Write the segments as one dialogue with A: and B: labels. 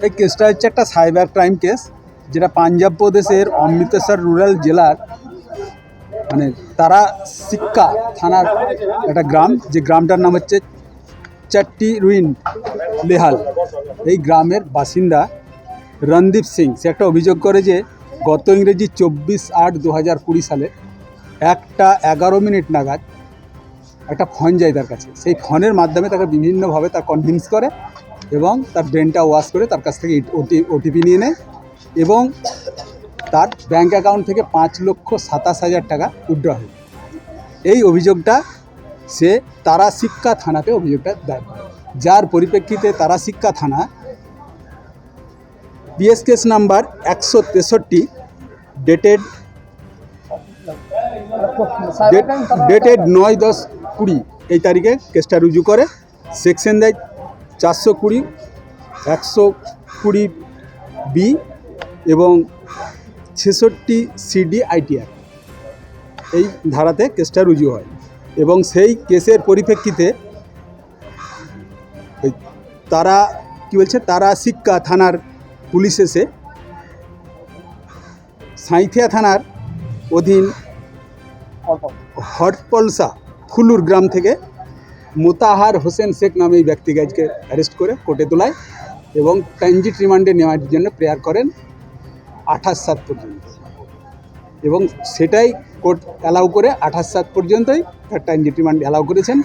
A: এই কেসটা হচ্ছে একটা সাইবার ক্রাইম কেস, যেটা পাঞ্জাব প্রদেশের অমৃতসর রুরাল জেলার মানে তারা সিক্কা থানার একটা গ্রাম, যে গ্রামটার নাম হচ্ছে চাট্টি রুইন লেহাল। এই গ্রামের বাসিন্দা রণদীপ সিং, সে একটা অভিযোগ করে যে গত ইংরেজি চব্বিশ আট দু হাজার কুড়ি সালে একটা এগারো মিনিট নাগাদ একটা ফোন যায় তার কাছে। সেই ফোনের মাধ্যমে তাকে বিভিন্নভাবে তার কনভিন্স করে এবং তার ব্রেনটা ওয়াশ করে তার কাছ থেকে ওটি ওটিপি নিয়ে নেয় এবং তার ব্যাঙ্ক অ্যাকাউন্ট থেকে পাঁচ লক্ষ সাতাশ হাজার টাকা উইড্র হয়। এই অভিযোগটা সে তারা শিক্ষা থানাতে অভিযোগটা করে। যার পরিপ্রেক্ষিতে তারা শিক্ষা থানা পিএস কেস নাম্বার একশো তেষট্টি ডেটেড ডেটেড নয় দশ কুড়ি এই তারিখে কেসটা রুজু করে। সেকশন দেয় চারশো কুড়ি একশো কুড়ি বি এবং ছেষট্টি সিডি আইটিআর। এই ধারাতে কেসটা রুজু হয় এবং সেই কেসের পরিপ্রেক্ষিতে তারা কি বলছে তারা শিক্ষা থানার পুলিশ এসে সাঁইথিয়া থানার অধীন হটপলসা ফুলুর গ্রাম থেকে মোতাহার হোসেন শেখ নামে এই ব্যক্তিকে আজকে অ্যারেস্ট করে কোর্টে তোলায় এবং ট্রানজিট রিমান্ডে নেওয়ার জন্য প্রেয়ার করেন আঠাশ সাত পর্যন্ত। এবং সেটাই কোর্ট অ্যালাউ করে আঠাশ সাত পর্যন্তই তার ট্রানজিট রিমান্ড অ্যালাউ করেছেন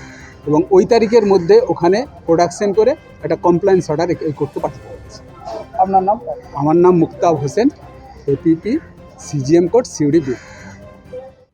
A: এবং ওই তারিখের মধ্যে ওখানে প্রোডাকশন করে একটা কমপ্লেন্স অর্ডার এই কোর্টকে পাঠাতে হয়েছে।
B: আপনার নাম?
A: আমার নাম Muktab Hossain APP CGM court Suri B